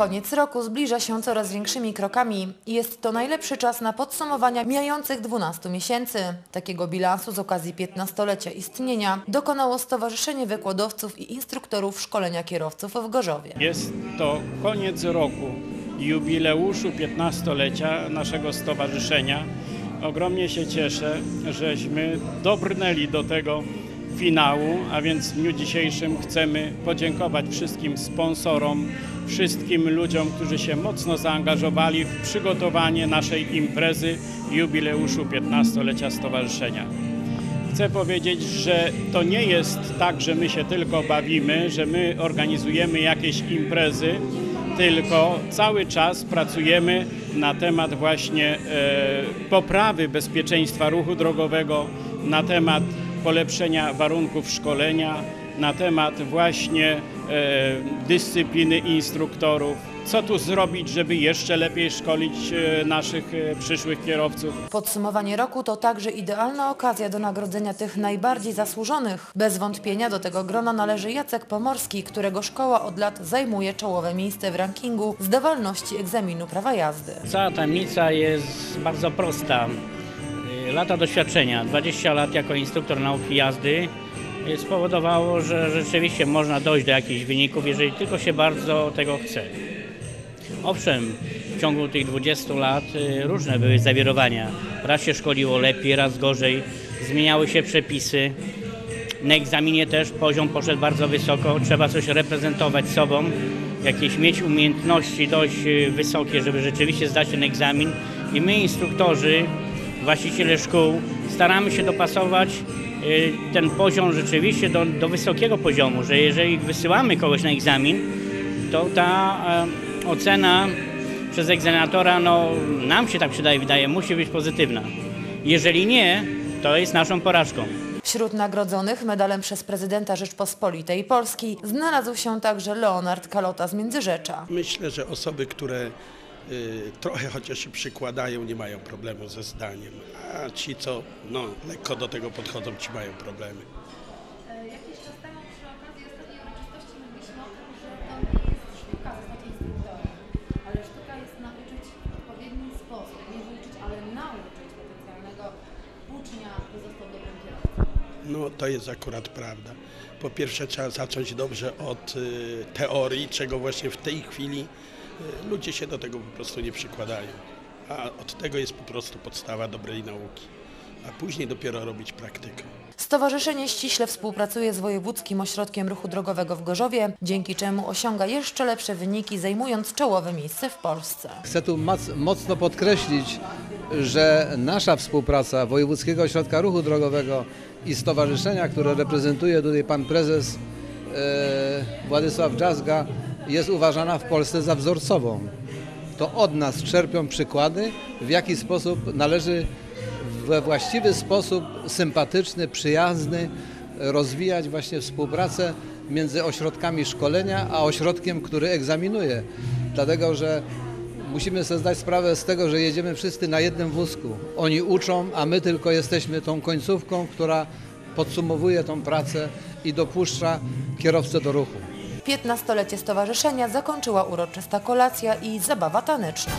Koniec roku zbliża się coraz większymi krokami i jest to najlepszy czas na podsumowania mijających 12 miesięcy. Takiego bilansu z okazji 15-lecia istnienia dokonało Stowarzyszenie Wykładowców i Instruktorów Szkolenia Kierowców w Gorzowie. Jest to koniec roku, jubileuszu 15-lecia naszego stowarzyszenia. Ogromnie się cieszę, żeśmy dobrnęli do tego finału, a więc w dniu dzisiejszym chcemy podziękować wszystkim sponsorom, wszystkim ludziom, którzy się mocno zaangażowali w przygotowanie naszej imprezy jubileuszu 15-lecia stowarzyszenia. Chcę powiedzieć, że to nie jest tak, że my się tylko bawimy, że my organizujemy jakieś imprezy, tylko cały czas pracujemy na temat właśnie e, poprawy bezpieczeństwa ruchu drogowego, na temat polepszenia warunków szkolenia, na temat właśnie e, dyscypliny instruktorów. Co tu zrobić, żeby jeszcze lepiej szkolić e, naszych e, przyszłych kierowców? Podsumowanie roku to także idealna okazja do nagrodzenia tych najbardziej zasłużonych. Bez wątpienia do tego grona należy Jacek Pomorski, którego szkoła od lat zajmuje czołowe miejsce w rankingu zdawalności egzaminu prawa jazdy. Cała tajemnica jest bardzo prosta. Lata doświadczenia, 20 lat jako instruktor nauki jazdy y, spowodowało, że rzeczywiście można dojść do jakichś wyników, jeżeli tylko się bardzo tego chce. Owszem, w ciągu tych 20 lat y, różne były zawirowania. Raz się szkoliło lepiej, raz gorzej, zmieniały się przepisy. Na egzaminie też poziom poszedł bardzo wysoko, trzeba coś reprezentować sobą, jakieś mieć umiejętności dość y, wysokie, żeby rzeczywiście zdać ten egzamin. I my, instruktorzy, właściciele szkół, staramy się dopasować y, ten poziom rzeczywiście do, do wysokiego poziomu, że jeżeli wysyłamy kogoś na egzamin, to ta ocena przez egzaminatora, no nam się tak przydaje, wydaje, musi być pozytywna. Jeżeli nie, to jest naszą porażką. Wśród nagrodzonych medalem przez prezydenta Rzeczpospolitej Polski znalazł się także Leonard Kalota z Międzyrzecza. Myślę, że osoby, które trochę chociaż się przykładają, nie mają problemu ze zdaniem, a ci, co no, lekko do tego podchodzą, ci mają problemy. Jakiś czas temu przy okazji ostatniej uroczystości mówiliśmy o tym, że to nie jest sztuka zostać instruktorem, ale sztuka jest nauczyć w odpowiedni sposób, nie wyuczyć, ale nauczyć potencjalnego ucznia, by został dobrym kierowcą. No to jest akurat prawda. Po pierwsze trzeba zacząć dobrze od y, teorii, czego właśnie w tej chwili y, ludzie się do tego po prostu nie przykładają. A od tego jest po prostu podstawa dobrej nauki. A później dopiero robić praktykę. Stowarzyszenie ściśle współpracuje z Wojewódzkim Ośrodkiem Ruchu Drogowego w Gorzowie, dzięki czemu osiąga jeszcze lepsze wyniki, zajmując czołowe miejsce w Polsce. Chcę tu mocno podkreślić, że nasza współpraca Wojewódzkiego Ośrodka Ruchu Drogowego i stowarzyszenia, które reprezentuje tutaj pan prezes e, Władysław Dżazga, jest uważana w Polsce za wzorcową. To od nas czerpią przykłady, w jaki sposób należy we właściwy sposób, sympatyczny, przyjazny, rozwijać właśnie współpracę między ośrodkami szkolenia a ośrodkiem, który egzaminuje. Dlatego, że musimy sobie zdać sprawę z tego, że jedziemy wszyscy na jednym wózku. Oni uczą, a my tylko jesteśmy tą końcówką, która podsumowuje tą pracę i dopuszcza kierowcę do ruchu. 15-lecie stowarzyszenia zakończyła uroczysta kolacja i zabawa taneczna.